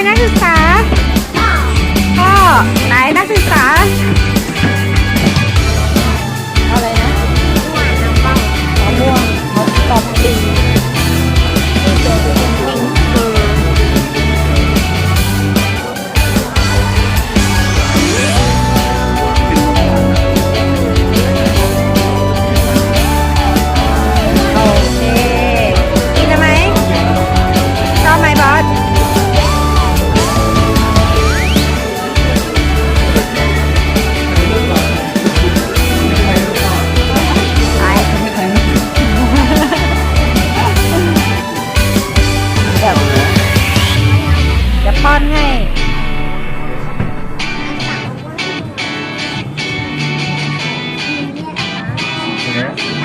เป็นนักศึกษา ป้อนให้นะ